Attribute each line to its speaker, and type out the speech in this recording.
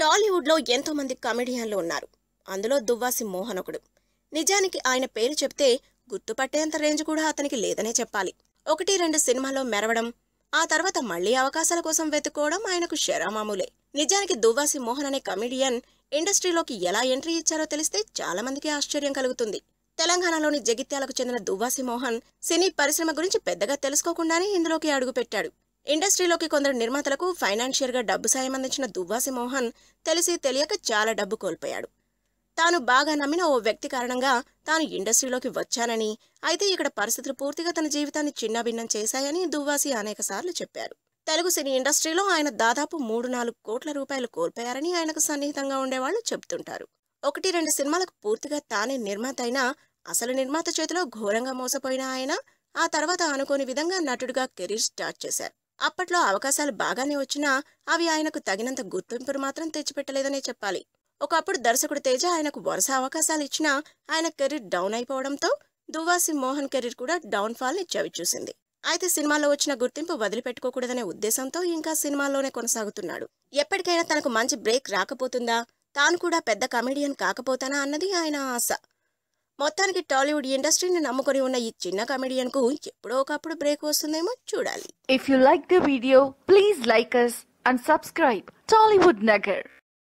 Speaker 1: టాలీవుడ్లో ఎంతో మంది కమెడియన్లు ఉన్నారు. అందులో దువ్వాసి మోహన్ ఒకడు నిజానికి ఆయన పేరు చెప్తే గుర్తుపట్టేంత రేంజ్ కూడా అతనికి లేదనే చెప్పాలి. ఒకటి రెండు సినిమాల్లో మెరవడం ఆ తర్వాత మళ్ళీ అవకాశాల కోసం వెతుక్కోవడం ఆయనకు శరామామూలే. నిజానికి దువ్వాసి మోహన్ అనే కమెడియన్ ఇండస్ట్రీలోకి ఎలా ఎంట్రీ ఇచ్చారో తెలిస్తే చాలా మందికి ఆశ్చర్యం కలుగుతుంది. తెలంగాణలోని జగిత్యాలకు చెందిన దువ్వాసి మోహన్ సినీ పరిశ్రమ గురించి పెద్దగా తెలుసుకోకుండానే ఇందులోకి అడుగుపెట్టాడు. ఇండస్ట్రీలోకి కొందరు నిర్మాతలకు ఫైనాన్షియల్గా డబ్బు సాయం అందించిన దువ్వాసి మోహన్ తెలిసి తెలియక చాలా డబ్బు కోల్పోయాడు. తాను బాగా నమ్మిన ఓ వ్యక్తి కారణంగా తాను ఇండస్ట్రీలోకి వచ్చానని అయితే ఇక్కడ పరిస్థితులు పూర్తిగా తన జీవితాన్ని చిన్నాభిన్నం చేశాయని దువ్వాసి అనేకసార్లు చెప్పారు. తెలుగు సినీ ఇండస్ట్రీలో ఆయన దాదాపు మూడు నాలుగు కోట్ల రూపాయలు కోల్పోయారని ఆయనకు సన్నిహితంగా ఉండేవాళ్ళు చెబుతుంటారు. ఒకటి రెండు సినిమాలకు పూర్తిగా తానే నిర్మాత అయినా అసలు నిర్మాత చేతిలో ఘోరంగా మోసపోయిన ఆయన ఆ తర్వాత అనుకోని విధంగా నటుడిగా కెరీర్ స్టార్ట్ చేశారు. అప్పట్లో అవకాశాలు బాగానే వచ్చినా అవి ఆయనకు తగినంత గుర్తింపును మాత్రం తెచ్చిపెట్టలేదనే చెప్పాలి. ఒకప్పుడు దర్శకుడు తేజ ఆయనకు వరుస అవకాశాలు ఇచ్చినా ఆయన కెరీర్ డౌన్ అయిపోవడంతో దువ్వాసి మోహన్ కెరీర్ కూడా డౌన్ ఫాల్ని చవిచూసింది అయితే సినిమాలో వచ్చిన గుర్తింపు వదిలిపెట్టుకోకూడదనే ఉద్దేశంతో ఇంకా సినిమాల్లోనే కొనసాగుతున్నాడు. ఎప్పటికైనా తనకు మంచి బ్రేక్ రాకపోతుందా? తాను కూడా పెద్ద కమెడియన్ కాకపోతానా అన్నది ఆయన ఆశ. మొత్తానికి టాలీవుడ్ ఇండస్ట్రీని నమ్ముకొని ఉన్న ఈ చిన్న కామెడియన్కు ఎప్పుడో ఒకప్పుడు బ్రేక్ వస్తుందేమో చూడాలి.
Speaker 2: If you like the video please like us and subscribe Tollywood Nagar